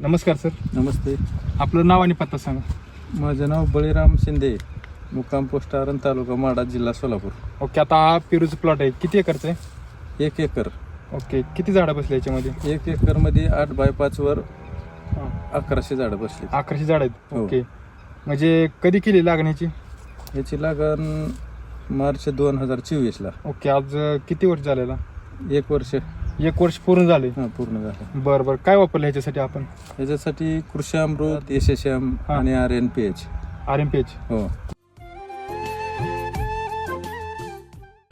नमस्कार सर. नमस्ते. आपलं नाव आणि पत्ता सांगा. माझं नाव बळीराम शिंदे मुक्काम पोस्ट आरण तालुका माडा जिल्हा सोलापूर. ओके आता हा पेरूचा प्लॉट आहे. किती एकरचा आहे? एक एकर. ओके किती झाडं बसले याच्यामध्ये? एक एकरमध्ये आठ बाय पाचवर हां. अकराशे झाडं बसली. अकराशे झाड आहेत. हो. ओके. म्हणजे कधी केली लागण्याची? याची लागण मार्च दोन हजार चोवीसला ओके आज अं, किती वर्ष झालेला? एक वर्ष. एक वर्ष पूर्ण झाले. हां पूर्ण झालं. बरं बरं. काय वापरलं ह्याच्यासाठी आपण? याच्यासाठी कृषी अमृत एस एस एम हां. आणि R N P H R M P H हो.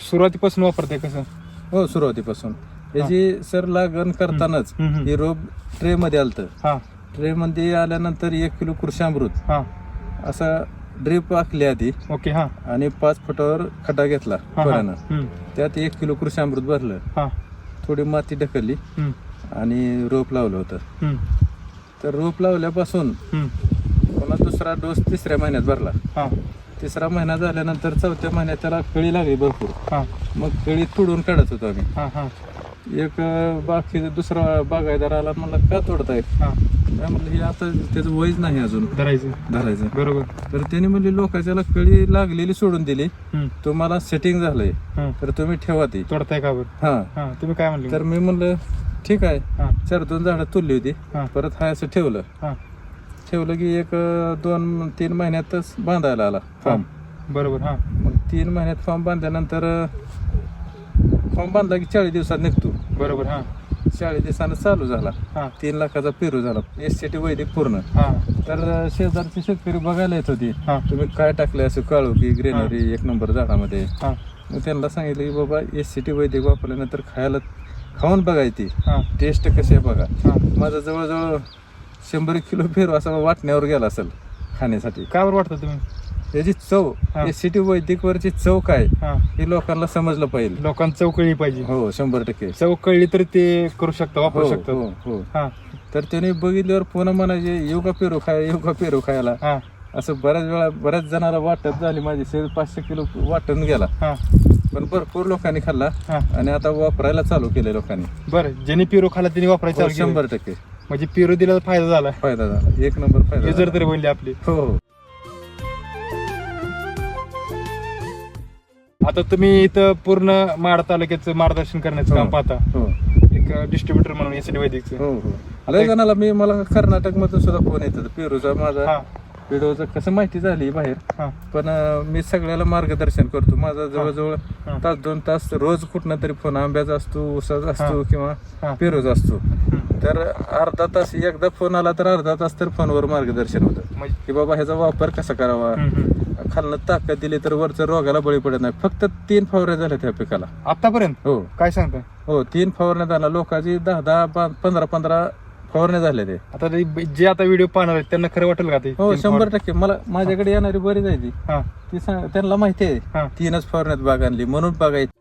सुरुवातीपासून वापरते कसं हो सुरुवातीपासून. याची सर लागण करतानाच हम्म, हम्म. हे रोप ट्रे मध्ये आलतं. हां. ट्रे मध्ये आल्यानंतर एक किलो कृषी अमृत. हां. असा ड्रीप आखली आधी. ओके हां. आणि पाच फुटावर खड्डा घेतला हां हां. फळानं हम्म, त्यात एक किलो कृषी अमृत भरलं. हां. थोडी माती ढकलली हम्म, आणि रोप लावलं होतं. हम्म, तर रोप लावल्यापासून हम्म, पुन्हा दुसरा डोस तिसऱ्या महिन्यात भरला. हां. तिसरा महिना झाल्यानंतर चौथ्या महिन्यात त्याला कळी लागली भरपूर. हां. मग कळी तोडून काढत होतो आम्ही. हां हां. एक बाकी दुसरा बागायदार आला म्हणला का तोडताय? हां. काय म्हणलं हे आता त्याचं वयच नाही अजून. धरायचं. धरायचं. बरोबर. तर त्यांनी म्हणले लोकांच्याला कळी लागलेली सोडून दिली. तुम्हाला सेटिंग झालंय. तर तुम्ही ठेवा ती. तोडताय का बरं? हा. तुम्ही काय म्हणले? तर मी म्हणलं ठीक आहे. चार दोन झाडं तुलली होती. परत हाय असं ठेवलं. ठेवलं की एक दोन तीन महिन्यातच बांधायला आला फॉर्म बरोबर हां. मग तीन महिन्यात फॉर्म बांधल्यानंतर फॉर्म बांधला की चाळीस दिवसात निघतो. बरोबर हां. चाळीस दिवसानं चालू झाला. हां. तीन लाखाचा पेरू झाला. एस सी टी वैदिक पूर्ण. हां. तर अं, शेजारचे शेतकरी बघायला येत होती. हां. तुम्ही काय टाकलंय असं काळू की ग्रेनरी एक नंबर झाडामध्ये? हां. मग त्यांना सांगितलं की बाबा एस सी टी वैदिक वापरल्यानंतर खायला खाऊन बघायची हां. टेस्ट कशी आहे बघा. हां. माझा जवळजवळ शंभर किलो पेरू असा वाटण्यावर गेला असेल खाण्यासाठी. काय बरं वाटतं तुम्ही? याची चव हा. एस सी टी वैदिकवरची चव काय हां. हे लोकांना समजलं पाहिजे. लोकांना चव कळली पाहिजे. हो शंभर टक्के. चव कळली तर ते करू शकता वापरू हो शकतात. हो हो. हां. तर त्याने बघितल्यावर पुन्हा म्हणायचे योगा पेरू खाय योगा पेरू खायला. हां. असं बऱ्याच वेळा बऱ्याच जणांना वाटत झाली माझी शरीर पाचशे किलो वाटून गेला. हां. पण भरपूर लोकांनी खाल्ला हां. आणि आता वापरायला चालू केले लोकांनी. बरं ज्यांनी पिरो खाला त्यांनी वापरायचं हो. शंभर टक्के. म्हणजे पिरो दिला तर फायदा झाला. फायदा झाला. एक नंबर फायदा युजर झाला. तरी बनली आपली. हो हो. आता तुम्ही इथं पूर्ण माड तालुक्याचं मार्गदर्शन करण्याचं काम हो. पाहता. हो. एक डिस्ट्रीब्युटर म्हणून एस वैदिकचं. हो हो. लय जणाला मी मला कर्नाटक मधून सुद्धा फोन येतात. पेरूचा माझा हां. व्हिडिओचं कसं माहिती झाली बाहेर. हां. पण अं, मी सगळ्याला मार्गदर्शन करतो. माझा जवळजवळ. तास दोन तास रोज कुठनं तरी फोन आंब्याचा असतो उसाचा असतो. किंवा पेरूचा असतो. तर अर्धा तास एकदा फोन आला तर अर्धा तास तर फोनवर मार्गदर्शन होतं. म्हणजे की बाबा ह्याचा वापर कसा करावा? हम्म, हम्म. खालनं ताकद दिली तर वरचं रोगाला बळी पडत नाही. फक्त तीन फवारण्या झाल्या त्या पिकाला. आतापर्यंत? हो. काय सांगताय? हो तीन फवारण्या झाल्या. लोकांची दहा दहा पा- पंधरा पंधरा फवारण्या झाल्या ते. आता ते जे आता व्हिडिओ पाहणार आहेत त्यांना खरं वाटेल का ते? हो शंभर टक्के. मला माझ्याकडे येणारी बरी जायची हां. ती सांग त्यांना माहिती आहे. तीनच फवारण्यात बाग आणली. म्हणून बागायची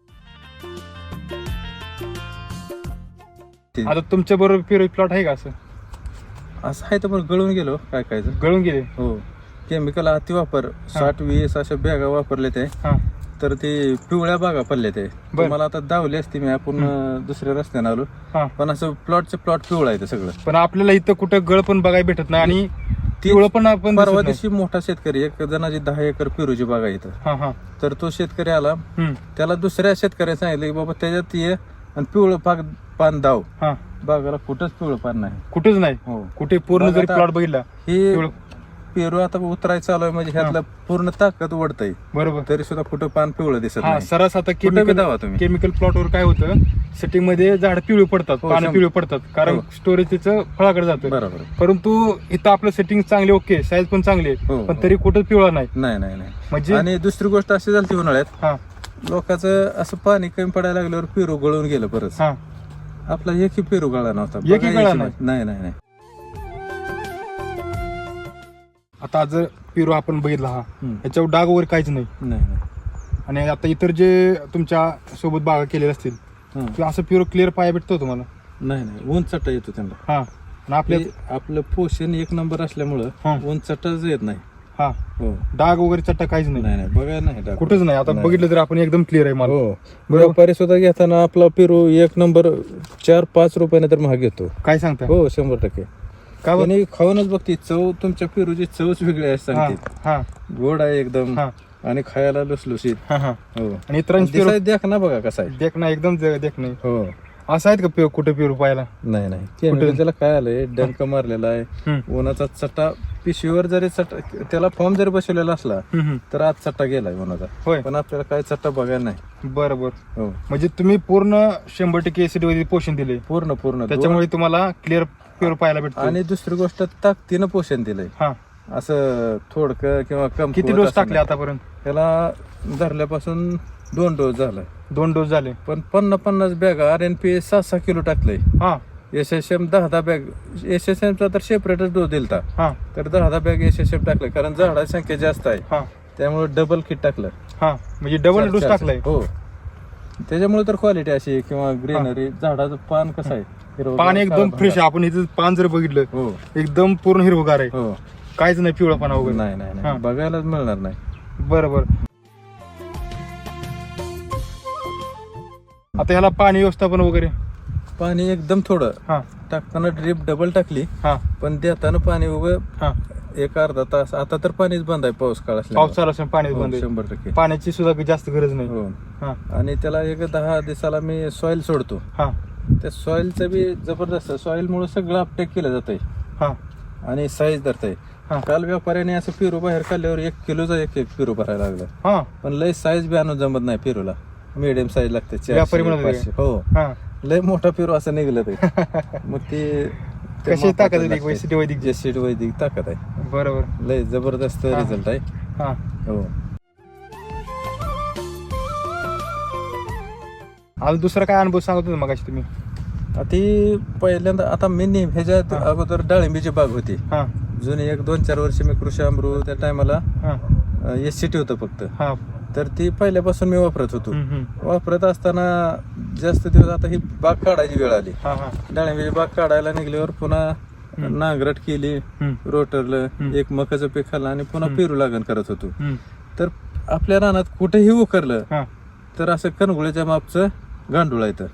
आता तुमच्या बरोबर प्लॉट आहे का असं? असं आहे तर मग गळून गेलो काय काय गळून गेले? हो. केमिकल अति वापर साठ वीस अशा बॅगा वापरले ते. हां. तर ते पिवळ्या बागा पडले ते. मला आता दावले असते मी आपण दुसऱ्या रस्त्याने आलो. हां. पण असं प्लॉटचे प्लॉट पिवळा आहे ते सगळं. पण आपल्याला इथं कुठं गळ पण बघायला भेटत नाही आणि पिवळं पण आपण परवा नाही. दिवशी मोठा शेतकरी एक जणाची दहा एकर पेरूची बाग आहे इथं. हां हां. तर तो शेतकरी आला. हम्म. त्याला दुसऱ्या शेतकऱ्याने सांगितलं की बाबा त्याच्यात ये आणि पिवळं पाक पान दाव. हां. बागाला कुठंच पिवळं पान नाही. कुठेच नाही. हो. कुठे पूर्ण बघ जरी आता- प्लॉट बघितला हे पेरू आता उतरायचं चालू आहे म्हणजे ह्यातलं पूर्ण ताकद ओढतय बरोबर. तरी सुद्धा कुठं पान पिवळं दिसत हा नाही. सरास आता कुठं बी केमिकल दावा तुम्ही केमिकल प्लॉटवर काय होतं? सेटिंगमध्ये झाड पिवळी पडतात हो, पानं शंभर. पिवळी पडतात. कारण हो. स्टोरेज त्याचं फळाकडे जातं. बरोबर. परंतु इथं आपलं सेटिंग चांगले ओके साईज पण चांगली आहे. हो, पण हो. तरी कुठं पिवळा नाही. नाही नाही नाही. म्हणजे आणि दुसरी गोष्ट अशी झाली उन्हाळ्यात हा. लोकांचं असं पाणी कमी पडायला लागल्यावर पेरू गळून गेलं परत. हा. आपला एकही पेरू गळा नव्हता. एकही बघा गळा? नाही नाही नाही. आता जर पिरो आपण बघितला हा हम्म. याच्यावर डाग वगैरे काहीच नाही. नाही नाही. आणि आता इतर जे तुमच्यासोबत बागा केलेल्या असतील हं. किंवा असं पिरो क्लिअर पाया भेटतो तुम्हाला? नाही नाही. ऊन चट्टा येतो त्यांना. हा. आणि आपल्या आपलं पोषण एक नंबर असल्यामुळं. ऊन चट्टाच येत नाही. हा. हो. डाग वगैरे चट्टा काहीच नाही. नाही नाही. बघायला नाही डाग. कुठंच नाही. आता नाही. बघितलं तर आपण एकदम क्लिअर आहे मला. हो. व्यापारी सुद्धा घेताना आपला पेरू एक नंबर चार पाच रुपयाने तर महाग घेतो काय सांगता हो शंभर टक्के. का बरं? त्यांनी खाऊनच बघते चव तुमच्या पेरूची चवच वेगळी आहे हा सांगते. हा गोड आहे एकदम हा. आणि खायला लुसलुसीत हा हा. हो. आणि इतरांची पेरू दिसायला देख ना बघा कसा आहे. देख ना एकदम देख नाही. हो. असं आहेत का पेरू कुठे पेरू पाहायला? नाही नाही. केमिकल त्याला काय आलंय? डंक मारलेला आहे. हम्म. उन्हाचा चट्टा पिशवीवर जरी चट्टा त्याला फॉर्म जरी बसवलेला असला. तर आज चट्टा गेलाय उन्हाचा होय. पण आपल्याला काय चट्टा बघायला नाही. बरं बरं. हो. म्हणजे तुम्ही पूर्ण शंभर टक्के एसिड वैदिक पोषण दिले पूर्ण पूर्ण. त्याच्यामुळे तुम्हाला क्लिअर पेरू पाहायला भेटतो आणि दुसरी गोष्ट ताकदीनं पोषण दिलंय. हा. असं थोडकं किंवा कम किती डोस टाकले आतापर्यंत? त्याला धरल्यापासून दोन डोस झाला दोन डोस झाले. पण पन्नास पन्नास बॅग आर एन पी सहा सहा किलो टाकलंय. हा. एस एस एम दहा दहा बॅग एस एस एमचा तर सेपरेटच डोस दिलता. हा. तर दहा दहा बॅग एस एस एम टाकलं कारण झाडाची संख्या जास्त आहे. हा. त्यामुळे डबल किट टाकलं. हा. म्हणजे डबल डोस टाकलाय. हो. त्याच्यामुळे तर क्वालिटी अशी आहे किंवा ग्रीनरी झाडाचं पान कसं आहे? हिरवं पान एकदम. फ्रेश आहे. आपण इथं पान जर बघितलं हो. एकदम पूर्ण हिरवगार आहे. हो. काहीच नाही पिवळा पाना वगैरे. नाही नाही हा. नाही बघायलाच मिळणार नाही. बरं बरं आता ह्याला पाणी व्यवस्थापन वगैरे? पाणी एकदम थोडं. हा. टाकताना ड्रीप डबल टाकली. हा. पण देताना पाणी उभं एक अर्धा तास. आता तर पाणीच बंद आहे पाऊस काळ असल्यामुळे. पाऊस चालू असेल पाणी हो, बंद आहे. शंभर टक्के. पाण्याची सुद्धा जास्त गरज नाही. हो. हा. आणि त्याला एक दहा दिवसाला मी सॉइल सोडतो. हा. त्या सॉइलचं बी जबरदस्त सॉइल मुळे सगळं अपटेक केलं जातंय. हा. आणि साईज धरतंय. हा. काल व्यापाऱ्याने असं पेरू बाहेर काढल्यावर एक किलोचा एक एक पेरू भरायला लागला. हा. पण लय साईज बी आणून जमत नाही पेरूला. मिडियम साईज लागते. चारशे, व्यापारी म्हणत होते. पाचशे. हो. हा. लय मोठा पेरू असं निघलं ते. मग ते कशी ताकद. वैसिटी वैदिक जे? सीट वैदिक ताकद आहे. बरोबर. लय जबरदस्त. रिझल्ट आहे. हा. हो. अजून दुसरा काय अनुभव सांगत होता मगाशी तुम्ही? ती पहिल्यांदा आता मी नेहमी ह्याच्यात. अगोदर डाळिंबीची बाग होती. हा. जुनी एक दोन चार वर्ष मी कृषी अमृत त्या टायमाला एस सी टी होतं फक्त. तर ती पहिल्यापासून मी वापरत होतो. वापरत असताना जास्त दिवस आता ही बाग काढायची वेळ आली. हा हा. डाळिंबीची बाग काढायला निघल्यावर पुन्हा नांगरट केली रोटरलं. एक मकाचं पीक खाल्लं आणि पुन्हा पेरू लागण करत होतो. तर आपल्या रानात कुठेही उकरलं हा. तर असं कणगुळ्याच्या मापचं गांडूळ येतं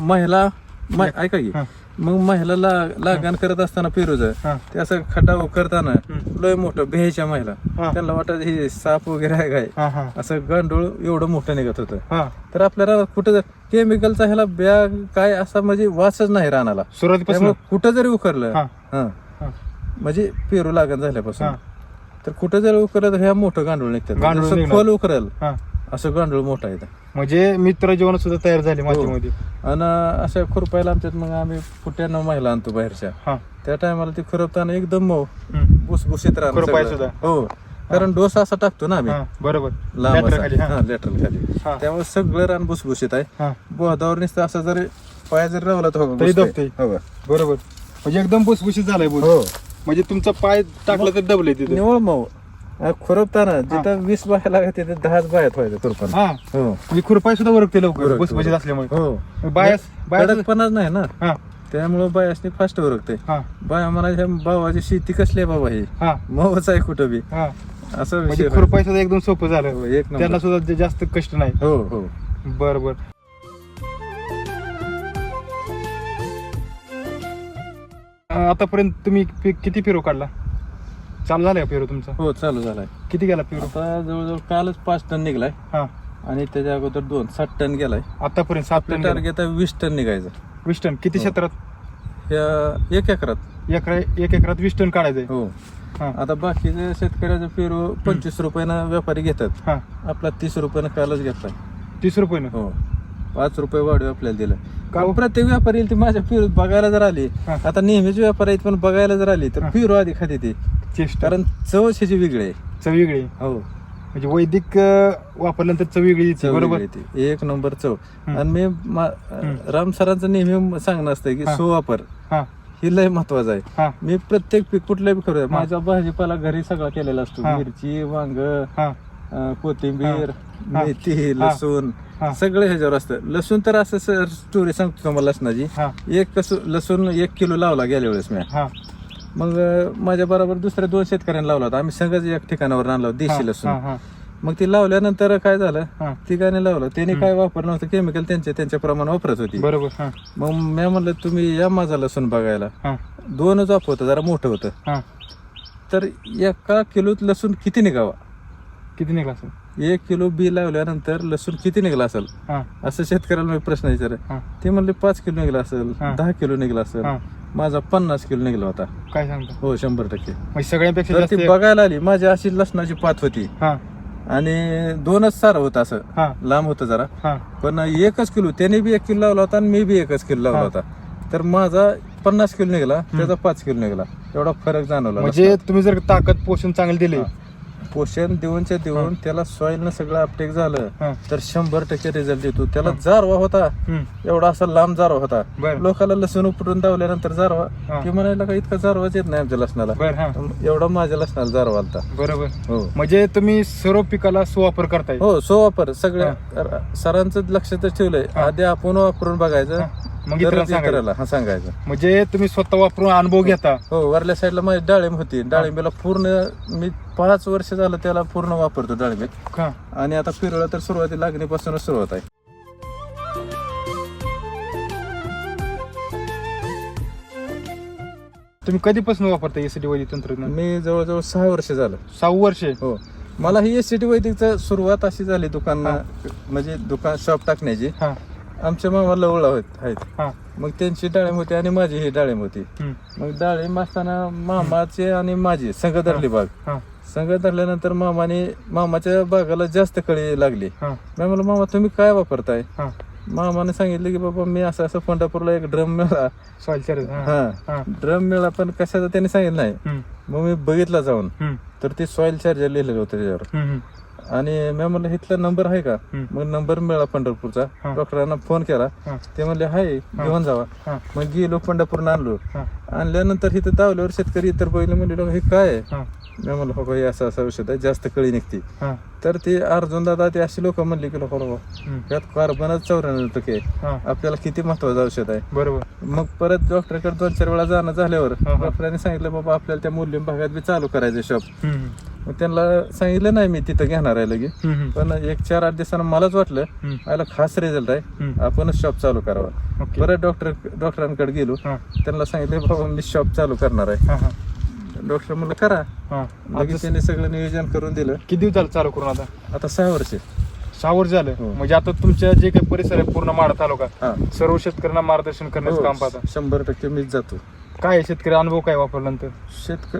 महिला मा- ऐका की. मग महिला लागण करत असताना पेरूचं ते असं खड्डा उकरताना हम्म. लय मोठं भ्यायच्या महिला. त्यांना वाटत हे साप वगैरे आहे काय? असं गांडूळ एवढं मोठं निघत होतं. तर आपल्या रानात कुठं केमिकलचा ह्याला बॅग काय असा म्हणजे वासच नाही रानाला. सुरुवातीपासून. कुठं जरी उकरलं म्हणजे पेरू लागण झाल्यापासून. तर कुठं जरी उकरलं तर ह्या मोठं गांडूळ निघतात. खोल उकरल असं गांडूळ मोठा येतं म्हणजे मित्र जीवन सुद्धा तयार झाले मातीमध्ये. आणि अशा खुरपायला आमच्यात मग आम्ही फुट्यानं महिला आणतो बाहेरच्या. हा. त्या टायमाला ती खुरपताना एकदम मऊ. भुसभुशीत राहणार? हो. कारण डोस असा टाकतो ना आम्ही. हा बरोबर. लांब असा. खाली, हा. हा, हा. त्यामुळे सगळं रान भुसभुशीत आहे. हा. बोधावर नुसतं असं जरी पाय जरी लावला तर हो. हो. बरोबर. म्हणजे एकदम भुसभुशीत झालाय बोल. हो. म्हणजे तुमचा पाय टाकला तर डबल तिथे. निवळ मऊ. खुरपताना जिथं वीस बाया लागत तिथे दहाच बायात व्हायचं खुरपण हा. हो. म्हणजे खुरपाय सुद्धा वरकते लवकर भुसभुशीत उरकते. असल्यामुळे. हो. बायास बायास कडकपणाच नाही ना? हा. त्यामुळे बायासनी फास्ट उरकते हा. बाया म्हणायच्या भावाची शेती कसली आहे बाबा ही? हा. मऊच आहे कुठं बी. हा. असं म्हणजे विषय खुरपाय सुद्धा एकदम सोपं हो, झालं एक नंबर. त्यांना सुद्धा जे जास्त कष्ट नाही. हो हो. बर बर अं, आतापर्यंत तुम्ही पे- किती पेरू काढला? चालू झालाय पेरू तुमचा? हो चालू झालाय. किती गेला पेरू? आता जवळजवळ कालच पाच टन निघलाय. हा. आणि त्याच्या अगोदर दोन सात टन गेलाय. आतापर्यंत सात आपलं टन गेला. टार्गेट आहे वीस टन निघायचं. वीस टन. किती हो. क्षेत्रात? एक एकरात. एकरा एक एकरात वीस टन काढायचंय. हो. हा. आता बाकीचे शेतकऱ्याचं पेरू पंचवीस रुपयानं व्यापारी घेतात. हा. आपला तीस रुपयानं कालच घेतलाय. तीस रुपये हो. पाच रुपये वाढीव आपल्याला दिलं का हो? प्रत्येक व्यापारी येईल ती माझ्या पेरू बघायला जर आली हा. आता नेहमीच व्यापारी आहेत पण बघायला जर आली तर हा. पेरू आधी खाते ती. चेस्ट कारण चवच ह्याची वेगळी आहे. चव वेगळी. हो. म्हणजे वैदिक अं, वापरल्यानंतर चव वेगळी येते चव बरोबर? वेगळी ती. एक नंबर चव. हम्म. आणि मी मा- राम सरांचं नेहमी सांगणं असतं की हा. सो वापर हा. ही लय महत्वाचं आहे. हा. मी प्रत्येक पीक कुठलंही पीक करूया. माझा भाजीपाला घरी सगळा केलेला असतो. हा. मिरची वांग हा. अं, कोथिंबीर हा. मेथी लसूण हा. सगळं ह्याच्यावर असतं. लसूण तर असं सर स्टोरी सांगतो तुम्हाला लसणाची. हा. एक कसं लसूण एक किलो लावला गेल्या वेळेस मी. हा. मग माझ्या बरोबर दुसऱ्या दोन शेतकऱ्यांना लावला होता. आम्ही सगळंच एक ठिकाणावर आणला देशी लसूण. मग ती लावल्यानंतर काय झालं? ती काय नाही लावलं. त्यांनी काय वापरलं नव्हतं? केमिकल त्यांच्या त्यांच्या प्रमाणे वापरत होती. बरोबर मग मी म्हणलं तुम्ही या माझा लसूण बघायला. दोनच वाप होतं जरा मोठं होतं. तर एका किलोत लसूण किती निघावा? किती निघला असेल? एक किलो बी लावल्यानंतर लसूण किती निघला असेल? असं शेतकऱ्याला मी प्रश्न विचार ते म्हणले पाच किलो निघला असेल. दहा किलो निघला असेल. माझा पन्नास किलो निघला होता. काय सांगता? हो शंभर टक्के. म्हणजे सगळ्यांपेक्षा तर जास्त ती बघायला आली माझी अशी लसणाची पात होती. हा. आणि दोनच सार होतं असं. हा. लांब होतं जरा. हा. पण एकच किलो त्याने बी एक किलो लावला होता आणि मी बी एकच किलो लावला हा. होता. तर माझा पन्नास किलो निघाला त्याचा पाच किलो निघाला. एवढा फरक जाणवला म्हणजे तुम्ही जर ताकद पोषण चांगले दिले हा. पोषण देऊनच्या देऊन त्याला सॉइल न सगळं अपटेक झालं तर शंभर टक्के रिझल्ट येतो त्याला जारवा होता. एवढा असा लांब जारवा होता. लोकांना लसूण उपटून दावल्यानंतर जारवा. की म्हणायला का इतका जारवाच येत नाही आमच्या लसणाला. एवढा माझ्या लसणाला जारवा आलता. बरोबर. हो. म्हणजे तुम्ही सर्व पिकाला सुवापर करताय. हो सो वापर सगळ्या सरांचं लक्ष तर ठेवलंय. आधी आपण वापरून बघायचं. मग इतरांना सांगायचं. इतराला हा सांगायचं. म्हणजे तुम्ही स्वतः वापरून अनुभव घेता. हो वरल्या साईडला माझी डाळिंब होती. डाळिंबीला पूर्ण मी पाच वर्ष झालं त्याला पूर्ण वापरतो डाळिंबीत. हा आणि आता पिरवळा तर सुरुवाती लागणीपासूनच सुरुवात आहे. तुम्ही कधीपासून वापरता एसीडी वैदिक तंत्रज्ञान? मी जवळजवळ सहा वर्ष झालं. सहा वर्ष? हो. मला ही एस सी टी वैदिकचं सुरुवात अशी झाली दुकान म्हणजे दुकान शॉप टाकण्याची. हा. आमच्या मामाला ओळा होत आहेत. हा. मग त्यांची डाळिंब होती आणि माझी ही डाळिंब होती. हम्म, मग डाळिंब असताना मामाचे आणि माझी संघ धरली बाग. हा. संघ धरल्यानंतर मामाने मामाच्या बागाला जास्त कळी लागली. हा. मी म्हणलं मामा तुम्ही काय वापरताय? हा. मामाने सांगितलं की बाबा मी असं असं पंढरपूरला एक ड्रम मिळाला. सॉइल हा. हा. हा. ड्रम मिळाला पण कशाचा त्याने सांगितलं नाही. हम्म, मग मी बघितला जाऊन. हम्म, तर ते सॉइल चार्जर लिहिलेलं होतं त्याच्यावर. हम्म, हम्म, आणि मी म्हणलं इथला नंबर आहे का. मग नंबर मिळाला पंढरपूरचा. डॉक्टरांना फोन केला. ते म्हणले हाय घेऊन जावा. मग गेलो पंढरपूरनं आणलो. आणल्यानंतर इथं दावल्यावर शेतकरी इतर बघितलं म्हणले "लोक, हे काय आहे? हा. मी म्हणलं हो हे असं असं औषध आहे जास्त कळी निघते. हा. तर ते अर्जुन दादा ते अशी लोक म्हणले की लोक बाबा हम्म, यात कार्बनच चौऱ्याण्णव टक्के. हा. आपल्याला किती महत्वाचं औषध आहे. बरोबर. मग परत डॉक्टरकडे दोन चार वेळा जाणं झाल्यावर हा, हा. डॉक्टरांनी सांगितलं बाबा आपल्याला त्या मूल्यम भागात बी चालू करायचं शॉप मग त्यांना सांगितलं नाही मी तिथं घेणार आहे लगे पण एक चार आठ दिवसानं मलाच वाटलं हम्म, याला खास रिझल्ट आहे. आपणच शॉप चालू करावा. परत डॉक्टर डॉक्टरांकडे गेलो. हा. त्यांना सांगितलं बाबा मी शॉप चालू करणार आहे. हा हा. डॉक्टर म्हणलं करा. हा. लगेच त्यांनी सगळं नियोजन करून दिलं. किती दिवस झालं चालू करून आता? आता सहा वर्षे. सहा वर्ष झालं? हो. म्हणजे आता तुमच्या जे काही परिसर आहे पूर्ण माडा तालुका हा. सर्व शेतकऱ्यांना मार्गदर्शन करण्याचं काम पाहता. हो, शंभर टक्के मीच जातो. काय शेतकरी अनुभव काय वापरल्यानंतर शेतक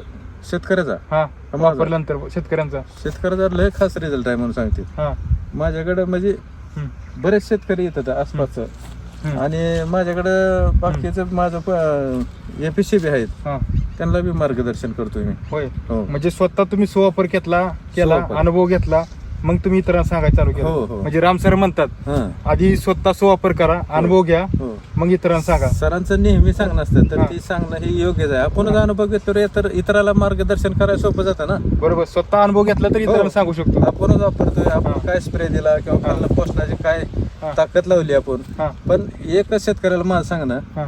शेतकऱ्याचा. हा. वापरल्यानंतर शेतकऱ्यांचा. शेतकऱ्याचा लय खास रिझल्ट आहे म्हणून सांगते. हा. माझ्याकडे म्हणजे बरेच शेतकरी येतात आसपासचं. आणि माझ्याकडं बाकीचं माझं एपीसी बी आहेत. हा. त्यांना बी मार्गदर्शन करतोय मी. होय. हो. म्हणजे स्वतः तुम्ही सुवापर घेतला केला. अनुभव घेतला मग तुम्ही इतरांना सांगायला चालू हो, केलं. हो. म्हणजे राम सर म्हणतात हा. आधी स्वतः सुवापर करा अनुभव घ्या हो. मग इतरांना सांगा. सरांचं नेहमी सांगणं असतं तर हा. ती सांगणं हे योग्यच आहे. आपणच अनुभव घेतो रे तर इतराला मार्गदर्शन करायला सोपं जातं ना. बरोबर. स्वतः अनुभव घेतला तर इतरांना हो. सांगू शकतो. आपणच वापरतोय आपण हा. काय स्प्रे दिला किंवा हा. पोषणाची काय हा. ताकद लावली आपण. हा. पण एकच शेतकऱ्याला माझं सांगणं हा.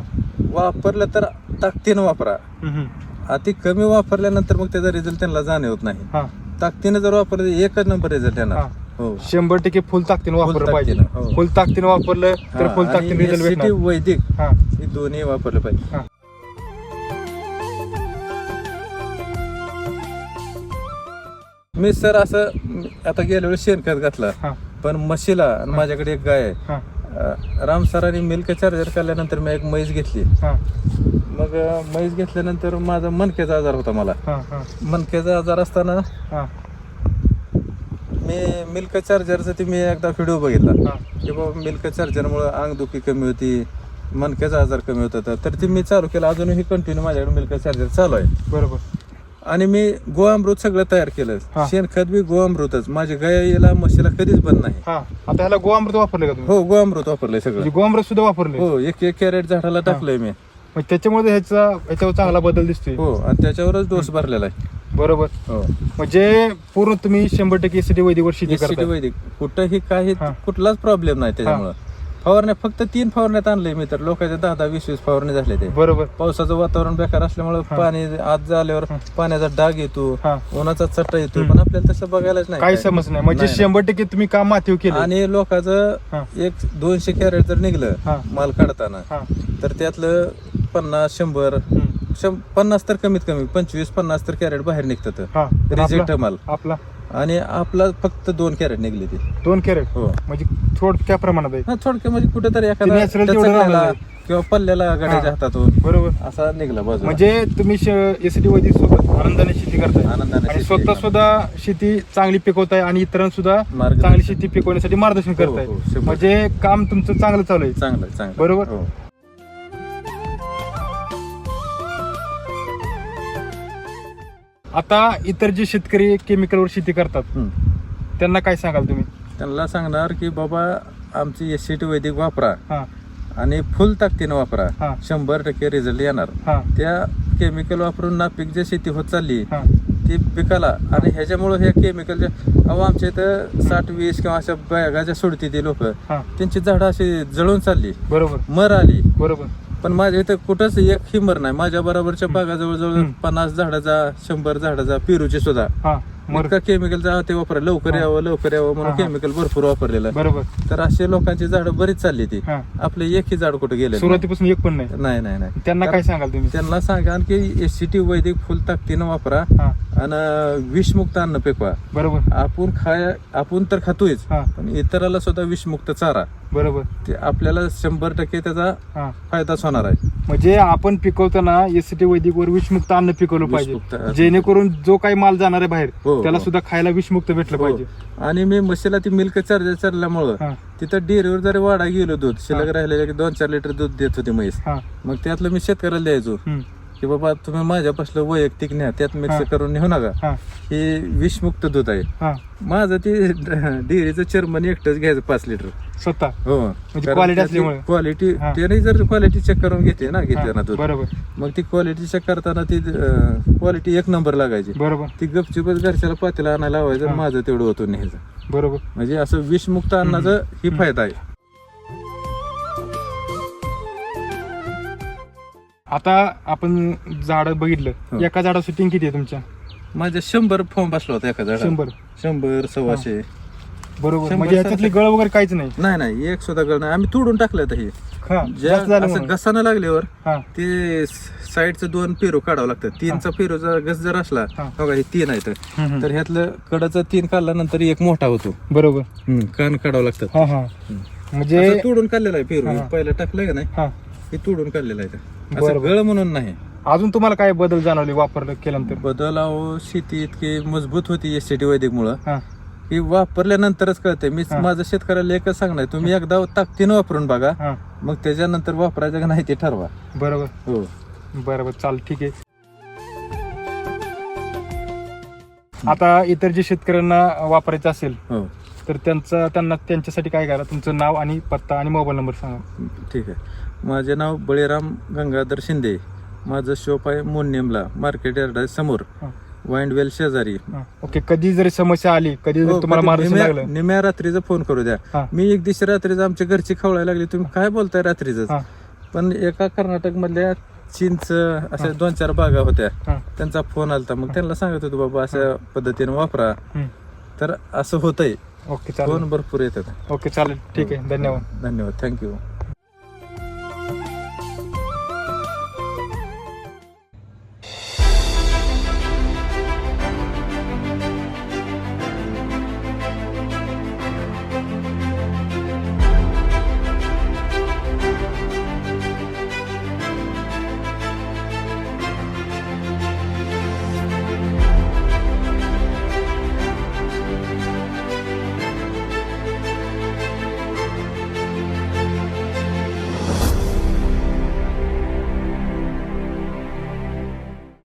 वापरलं तर ताकदीनं वापरा. हम्म, हम्म. अति कमी वापरल्यानंतर मग त्याचा रिझल्ट त्यांना जाणवत नाही. हा. ताकदीनं जर वापरलं एकच नंबर रिझल्ट येणार. हा. हो. शंभर टक्के फुल ताकदीने वापरलं पाहिजे. ताकदीनं, हो. फुल ताकदीने वापरलं तर फुल ताकदीने रिझल्ट SCT भेटणार. वैदिक हा. हे दोन्ही वापरलं पाहिजे. हा. मी सर असं म, आता गेल्या वेळेस शेणखत घातलं. हा. पण म्हशीला आणि माझ्याकडे एक गाय आहे. हा. अं, राम सरांनी मिल्क चार्जर काढल्यानंतर मी एक म्हैस घेतली. हा. मग म्हैस घेतल्यानंतर माझा मणक्याचा आजार होता मला. हा हा. मणक्याचा आजार असताना हा. मी मिल्क चार्जरचा ते मी एकदा व्हिडिओ बघितला. की बाबा मिल्क चार्जरमुळे अंगदुखी कमी होती मणक्याचा आजार कमी होत होता. तर ते मी चालू केलं. अजूनही कंटिन्यू माझ्याकडे मिल्क चार्जर चालू आहे. बरोबर. आणि मी गोअमृत सगळं तयार केलं. शेणखत बी गोअमृतच. माझ्या गायला म्हशीला कधीच बंद नाही. हा. आता ह्याला गोअमृत वापरले का हो गोअमृत वापरलंय सगळं. गोअमृत सुद्धा वापरले हो एक एक कॅरेट झाडाला टाकलंय मी. म्हणजे त्याच्यामुळे ह्याचा ह्याच्यावर चांगला बदल दिसतोय. हो आणि त्याच्यावरच डोस भरलेला आहे. बरोबर. हो. म्हणजे पूर्ण तुम्ही शंभर टक्के वैदिकवर शेती SCT करता वैदिक कुठंही काही हा. कुठलाच प्रॉब्लेम नाही त्याच्यामुळं. फवारण्या फक्त तीन फवारण्यात आणलंय मी तर. लोकांच्या दहा दहा वीस वीस फवारणी झाले ते. बरोबर. पावसाचं वातावरण बेकार असल्यामुळे पाणी आज झाल्यावर पाण्याचा डाग येतो उन्हाचा चट्टा येतो पण आपल्याला तसं बघायलाच नाही. काही. समज नाही. म्हणजे शंभर टक्के तुम्ही काम मातीव केलं. आणि लोकांचं एक दोनशे कॅरेट जर निघलं. माल काढताना तर त्यातलं पन्नास शंभर पन्नास तर कमीत कमी पंचवीस पन्नास तर कॅरेट बाहेर निघतात. रिजेक्ट माल. आपला. आणि आपला फक्त दोन कॅरेट निघले ते दोन कॅरेट हो म्हणजे थोडक्या प्रमाणात आहे हा, थोडक्यामध्ये कुठेतरी एखादा natural तेवढं टचकलेला राहिलं किंवा पल्ल्याला गाड्याच्या हा. हातातून बरोबर असा निघला बाजू म्हणजे तुम्ही एस टी वैदिक सोबत आनंदाने शेती करताय आनंदाने आणि शेती स्वतः. सुद्धा शेती चांगली पिकवताय आणि इतरांना सुद्धा मार्गदर्शन. चांगली शेती पिकवण्यासाठी मार्गदर्शन करताय हो, शंभर. म्हणजे काम तुमचं चांगलं चालू आहे चांगलं चांगलं. बरोबर. हो. आता इतर जे शेतकरी केमिकलवर शेती करतात हम्म. त्यांना काय सांगाल तुम्ही? त्यांना सांगणार की बाबा आमची एस सी टी वैदिक वापरा हा. आणि फुल ताकदीनं वापरा. हा. शंभर टक्के रिझल्ट येणार. हा. त्या केमिकल वापरून नापीक जे शेती होत चालली हा. ती पिकाला आणि ह्याच्यामुळं हे केमिकलच्या अहो आमच्या इथं साठ वीस किंवा अशा बॅगाच्या सोडती ती लोक. हा. त्यांची झाडं अशी जळून चालली. बरोबर. मर आली. बरोबर. पण माझ्या इथं कुठंच एक ही मर नाही. माझ्या बरोबरच्या बागा जवळजवळ हम्म. पन्नास झाडाचा शंभर झाडाचा पेरूची सुद्धा. हा मर. इतका केमिकलचा ते वापरा लवकर. यावं लवकर यावं म्हणून. केमिकल भरपूर वापरलेलं. आहे. बरोबर. तर असे लोकांची झाडं बरीच चालली ती. हा. आपले एकही झाड कुठे गेले सुरुवातीपासून एक पण नाही. नाही नाही नाही. त्यांना काय सांगाल तुम्ही? त्यांना सांगा की एस सी टी वैदिक फुल ताकदीनं वापरा. हा. आणि विषमुक्त अन्न पिकवा. बरोबर. आपण खाय आपण तर खातोयच हा. पण इतराला सुद्धा विषमुक्त चारा. बरोबर. ते आपल्याला शंभर टक्के त्याचा हा. फायदाच होणार आहे. म्हणजे आपण पिकवताना एस टी वैदिक वर विषमुक्त अन्न पिकवलं विषमुक्त पाहिजे अन्न. जेणेकरून जो काही माल जाणार आहे बाहेर हो, त्याला हो. सुद्धा खायला विषमुक्त भेटलं हो. पाहिजे. आणि मी म्हशीला ती मिल्क चार्जर चालल्यामुळं हा. तिथं डेअरीवर जरी वाढा गेलो दूध शिल्लक राहिलेलं की दोन चार लिटर दूध देत होती म्हैस हा. मग त्यातलं मी शेतकऱ्याला द्यायचो. हम्म, की बाबा तुम्ही माझ्यापासलं वैयक्तिक न्या त्यात मिक्स. करून नेऊ नका. हा. विषमुक्त दूध आहे. माझं ते डेअरीचं चेअरमन एकटंच घ्यायचं पाच लिटर स्वतः? हो. असल्यामुळे. क्वालिटी. त्याने जर क्वालिटी चेक करून घेते ना हा, घेते दूध. बरोबर. मग ती क्वालिटी चेक करताना ती क्वालिटी एक नंबर लागायची. बरोबर. ती गपचूपच घरच्याला पातेला आणायला लावायचं. माझं तेवढं होतं न्यायचं. बरोबर. म्हणजे असं विषमुक्त अन्नाचं ही. फायदा आहे. आता आपण झाड बघितलं. हो. एका झाडा शूटिंग किती आहे तुमच्या? माझ्या शंभर फॉर्म बसला होता एका झाडाला शंभर. शंभर सव्वाशे. बरोबर. शंभर म्हणजे याच्यातली. गळ वगैरे काहीच नाही. नाही नाही एक सुद्धा गळ नाही. आम्ही तोडून टाकलं आता हे. हा ज्या जास्त झालं असं म्हणून. घसानं लागल्यावर हा. ते साईडचं दोन पेरू काढावं लागतं तीनचा पेरूचा घस जर असला हा. बघा हे तीन आहेत. हम्म, हम्म. तर ह्यातलं कडचं तीन काढल्यानंतर एक मोठा होतो. बरोबर. कान काढावं लागतात. हा हा. म्हणजे असं तोडून काढलेला आहे पेरू. हा. पहिलं टाकलं का नाही? हा. हे तोडून काढलेलं आहे असं. गळ म्हणून नाही. अजून तुम्हाला काय बदल जाणवले वापरलं केल्यानंतर? बदल अहो शेती इतकी मजबूत होती एस टी वैदिक मुळे हा. ही वापरल्यानंतरच कळते मी हा. माझं शेतकऱ्याला एकच सांगणार तुम्ही एकदा ताकदीनं वापरून बघा. हा. मग त्याच्यानंतर वापरायचं का नाही ते ठरवा. बरोबर. हो. बरोबर. चाल ठीक आहे. आता इतर जे शेतकऱ्यांना वापरायचं असेल हो. तर त्यांचं त्यांना त्यांच्यासाठी काय करा? तुमचं नाव आणि पत्ता आणि मोबाईल नंबर सांगा. ठीक आहे. माझे नाव बळीराम गंगाधर शिंदे. माझं शॉप आहे मोन्नेमला मार्केट यार्ड समोर. हा. वाईंडवेल शेजारी. हा. ओके कधी जरी समस्या आली कधी हो, जरी तुम्हाला मार्गदर्शन निम्या- लागलं. निम्या रात्रीचा फोन करू द्या. हा. मी एक दिवशी रात्रीचं आमच्या घरची खवळायला लागली. तुम्ही काय बोलताय रात्रीच हा. पण एका कर्नाटक मधल्या चिंच अशा दोन चार बागा होत्या. हा. त्यांचा फोन आलता. मग त्यांना सांगत होतो बाबा अशा पद्धतीने वापरा. हम्म. तर असं होतंय. ओके चालेल. फोन भरपूर येतात. ओके चालेल. ठीक आहे. धन्यवाद. धन्यवाद. थँक्यू.